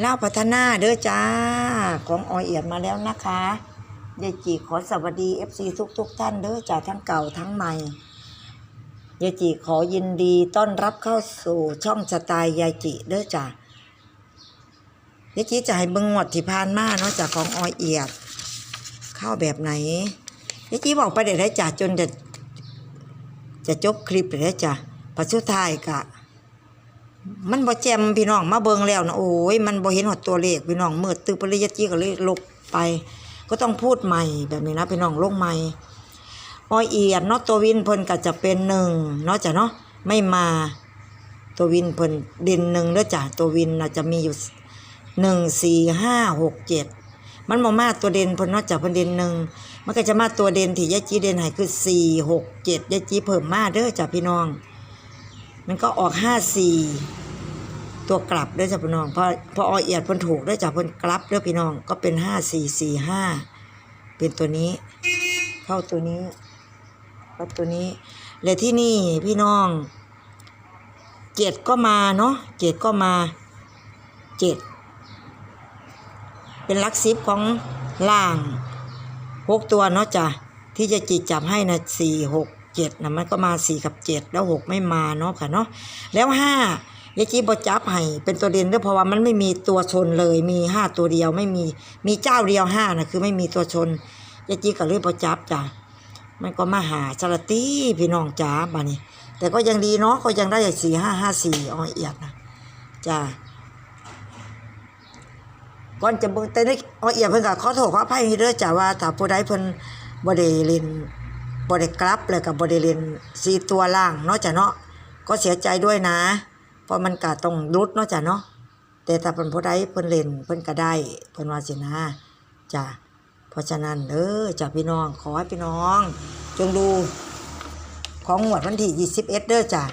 เล่าพัฒนาเด้อจ้า ของออยเอียดมาแล้วนะคะยายจีขอสวัสดี FC ทุกทุกท่านเด้อจ้าทั้งเก่าทั้งใหม่ยายจีขอยินดีต้อนรับเข้าสู่ช่องสไตล์ยายจีเด้อจ้ายายจีจะให้เบิ่งงวดที่ผ่านมาเนาะจากของออยเอียด เข้าแบบไหนยายจีบอกไปเดี๋ยวได้จ้าจนจะจะจบคลิปเลยจ้าปัจจุท้ายกะ มันบ่แจมพี่น้องมาเบิงแล้วนะโอ้ยมันบ่เห็นหดตัวเลขพี่น้องมืดตึกปริยัติก็เลยลบไป ก็ต้องพูดใหม่แบบนี้นะพี่น้องลงใหม่ออยเอียดเนาะตัววินเพิ่นก็จะเป็นหนึ่งเนาะจ้ะเนาะไม่มาตัววินเพิ่นเด่นหนึ่งเด้อจ้ะตัววินน่ะจะมีอยู่หนึ่งสี่ห้าหกเจ็ดมันบ่มาตัวเด่นเพิ่นเนาะจ้ะเพิ่นเด่นหนึ่งมันก็จะมาตัวเด่นที่ยายจีเด่นให้คือสี่หกเจ็ดยายจีเพิ่มมาเด้อจ้ะพี่น้อง มันก็ออกห้าสี่ตัวกลับด้วยจ้ะพี่น้องพอพออเอียดเพิ่นถูกด้วยจ้ะเพิ่นกลับด้อพี่น้องก็เป็นห้าสี่สี่ห้าเป็นตัวนี้ เข้าตัวนี้เข้าตัวนี้และที่นี่พี่น้องเจ็ดก็มาเนาะเจ็ดก็มาเจ็ดเป็นลักซิปของล่างหกตัวเนาะจ้ะที่จะจิตจับให้นะสี่หก เจ็ดนะมันก็มาสี่กับเจ็ดแล้วหกไม่มาเนาะค่ะเนาะแล้วห้ายายจีบจับให้เป็นตัวเด่นด้วยเพราะว่ามันไม่มีตัวชนเลยมีห้าตัวเดียวไม่มีมีเจ้าเดียวห้านะคือไม่มีตัวชนยายจีก็เลยบจับจ้ะมันก็มาหาสารตีพี่น้องจ๋าบานี้ แต่ก็ยังดีเนาะก็ยังได้สี่ห้าห้าสี่ออยเอียดนะจ้าก่อนจะเบิ่งแต่ในออยเอียดเพิ่นก็ขอโทษขออภัยให้เด้อจ้าว่าถ้าผู้ใดเพิ่นบ่ได้เล่น บ่ได้กลับแล้วก็บ่ได้เล่นสี่ตัวล่างเนาะจ้ะเนาะก็เสียใจด้วยนะ เพราะมันก็ต้องรุดเนาะจ้ะเนาะแต่ถ้าเพิ่นผู้ใดเพิ่นเล่นเพิ่นก็ได้เพิ่นว่าสินะจ้ะเพราะฉะนั้นเด้อจ้ะพี่น้องขอให้พี่น้อง จงดูของงวดวันที่21เด้อจ้ะ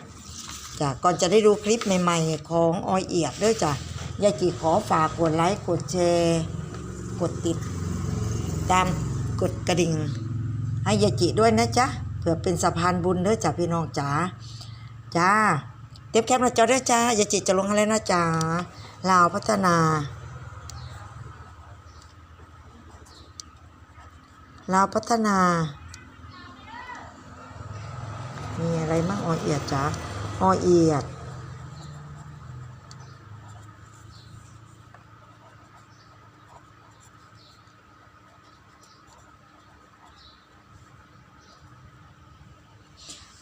จ้ะก่อนจะได้ดูคลิปใหม่ ๆ ของออยเอียดด้วยจ้ะยายจีขอฝากกดไลค์กดแชร์ กดติดตามกดกระดิ่ง ให้ยายจีด้วยนะจ๊ะเผื่อเป็นสะพานบุญเด้อจ้ะพี่น้องจ๋าจ้าเต็มแคปหน้าจอด้วยจ้ายายจีจะลงอะไรนะจ๊ะลาวพัฒนาลาวพัฒนา มีอะไรมั่งออยเอียดจ้าออยเอียด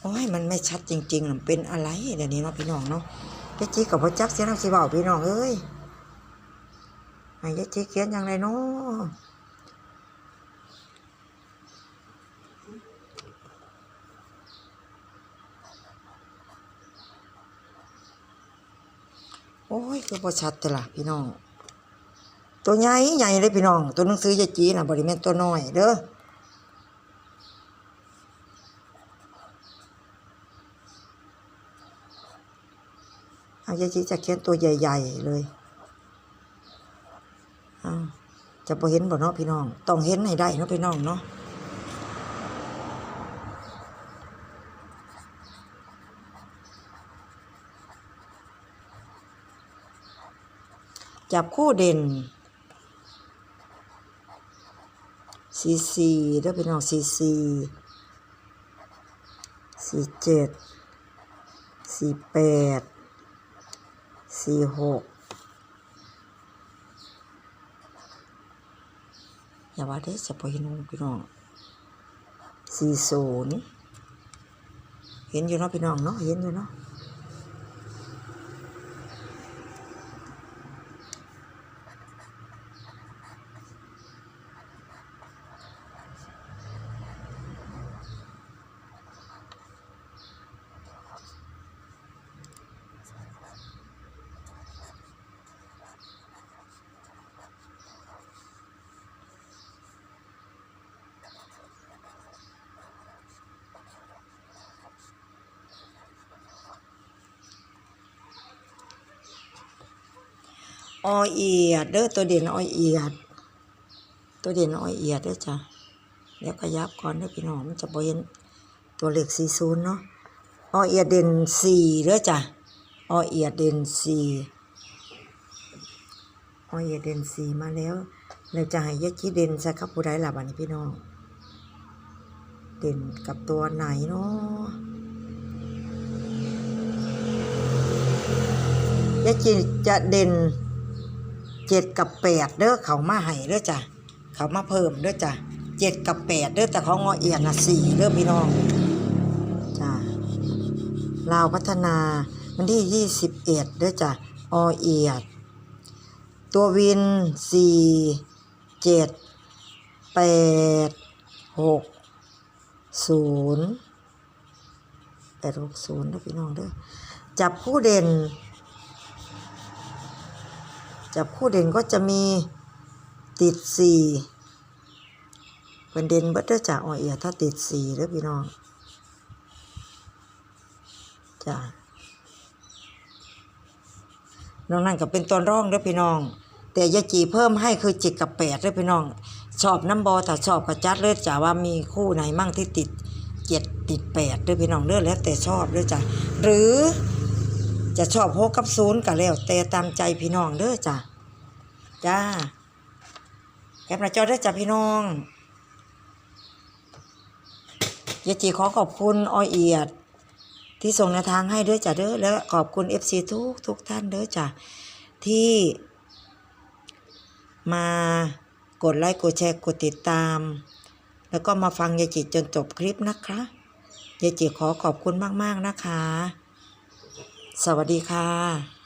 อ้ยมันไม่ชัดจริงๆน่ะเป็นอะไรเดี๋ยวนี้เนาะพี่น้องเนาะยายจีกับพ่อจักเสียน้ำสีเบาพี่น้องเอ้ยไอ้ยายจีเขียนอย่างไรเนาะโอ้ย คือพ่ชัดแต่ละพี่น้อง ตัวใหญ่ใหญ่เลยพี่น้อง ตัวหนังสือยายจีน่ะบริเวณตัวน้อยเด้อ เอายายจีจะเขียนตัวใหญ่ ๆ เลยอ้าจะพอเห็นบ่เนาะพี่น้อง ต้องเห็นให้ได้เนาะพี่น้องเนาะจับคู่เด่นซีซีเด้อพี่น้องซีซีสี่เจ็ดสี่แปด สี่หกอย่าว่าได้จะไปเห็นพี่น้องสี่ศูนย์เห็นอยู่เนาะพี่น้องเนาะเห็นอยู่เนาะ ออเอียดเด้อตัวเด่นออเอียด ตัวเด่นออเอียดเด้อจ้ะเดี๋ยวขยับก่อนเด้อพี่น้องมันจะบ่เห็นตัวเลขสี่ศูนย์เนาะออเอียดเด่นสี่เด้อจ้ะออเอียดเด่นสี่ออยเด่นสีมาแล้วเราจะให้ยะจีเด่นใส่กับผู้ใดล่ะบัดนี้พี่น้องเด่นกับตัวไหนเนาะยะจีจะเด่น เจ็ดกับแปดเด้อเขามาให้เด้อจ้ะเขามาเพิ่มเด้อจ้ะเจ็ดกับแปดเด้อแต่เขางอเอียดน่ะสี่เด้อพี่น้องจ้ะลาวพัฒนาวันที่ยี่สิบเอ็ดเด้อจ้ะอเอียด ตัววินสี่เจ็ดแปดหกศูนย์แปดหกศูนย์นะพี่น้องเด้อจับผู้เด่น จับผู้เด่นก็จะมีติดสี่เป็นเด่นเบิดเด้อจ้ะอ๋อเอียถ้าติดสี่เด้อพี่น้องจ้ะน้องนั่นก็เป็นตัวร่องเด้วพี่น้อง แต่ยาจีเพิ่มให้คือจิตกับแปดเด้วพี่น้อง ชอบน้ำบอถ้าชอบกระจัดเลยจ้ะว่ามีคู่ไหนมั่งที่ติดเจ็ดติดแปดเด้วยพี่น้องเลือแล้วแต่ชอบเด้วยจ้ะหรือ จะชอบหกกับศูนย์ก็แล้ว แต่ตามใจพี่น้องเด้อจ้ะจ้าแคปหน้าจอได้อจ้ะพี่น้องยาจีขอขอบคุณออยเอียด ที่ส่งแนวทางให้เด้อจ้ะเด้อแล้วขอบคุณ FC ทุกทุกท่านเด้อจ้ะที่มากดไลค์กดแชร์กดติดตาม แล้วก็มาฟังยายจิจนจบคลิปนะคะยายจิขอขอบคุณมาก ๆ นะคะ สวัสดีค่ะ